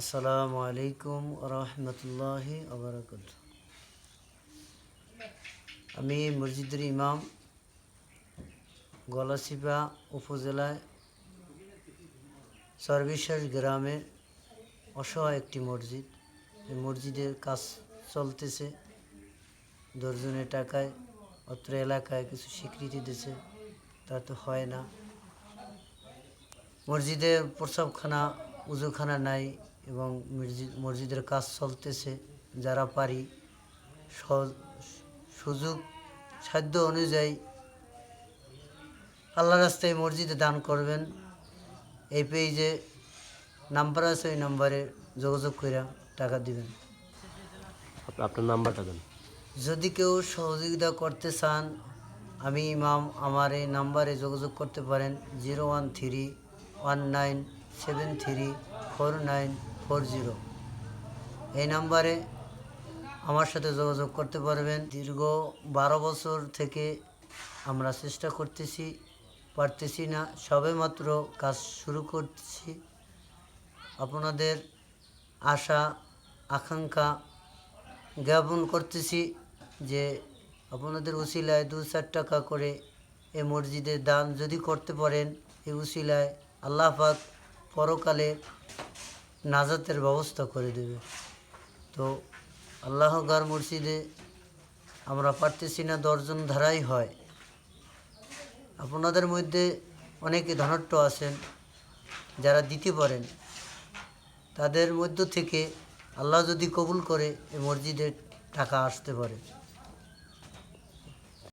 আসসালামু আলাইকুম রহমতুল্লাহি আবরাকাত আমি মসজিদের ইমাম গলাচিপা উপজেলায় সর্বিশ্বাস গ্রামে অসহায় একটি মসজিদ। এই মসজিদের কাজ চলতেছে, দশজনের টাকায়, অত্র এলাকায় কিছু স্বীকৃতি দিছে, তা তো হয় না। মসজিদে প্রসাবখানা উজুখানা নাই এবং মসজিদ মসজিদের কাজ চলতেছে। যারা পারি সুযোগ সাধ্য অনুযায়ী আল্লাহ রাস্তায় মসজিদে দান করবেন। এই পেজে নাম্বার আছে ওই নাম্বারে যোগাযোগ করে টাকা দিবেন। আপ- আপনার নাম্বারটা দেন। যদি কেউ সহযোগিতা করতে চান আমি ইমাম আমার এই নাম্বারে যোগাযোগ করতে পারেন। Zero one three one nine seven three four nine four zero. এই নাম্বারে আমার সাথে যোগাযোগ করতে পারবেন। দীর্ঘ বারো বছর থেকে আমরা চেষ্টা করতেছি, পারতেছি না। সবে মাত্র কাজ শুরু করতেছি আপনাদের আশা, আকাঙ্ক্ষা জ্ঞাপন করতেছি যে আপনাদের উসিলায় দু চার টাকা করে এই মসজিদে দান যদি করতে পারেন, এই উসিলায় আল্লাহ পরকালে নাজাতের ব্যবস্থা করে দেবে। তো আল্লাহগার মসজিদে আমরা পারতেছি না, দশজন ধারাই হয়। আপনাদের মধ্যে অনেকে ধনাট্য আছেন, যারা দিতে পারেন। তাদের মধ্য থেকে আল্লাহ যদি কবুল করে, এই মসজিদে টাকা আসতে পারে।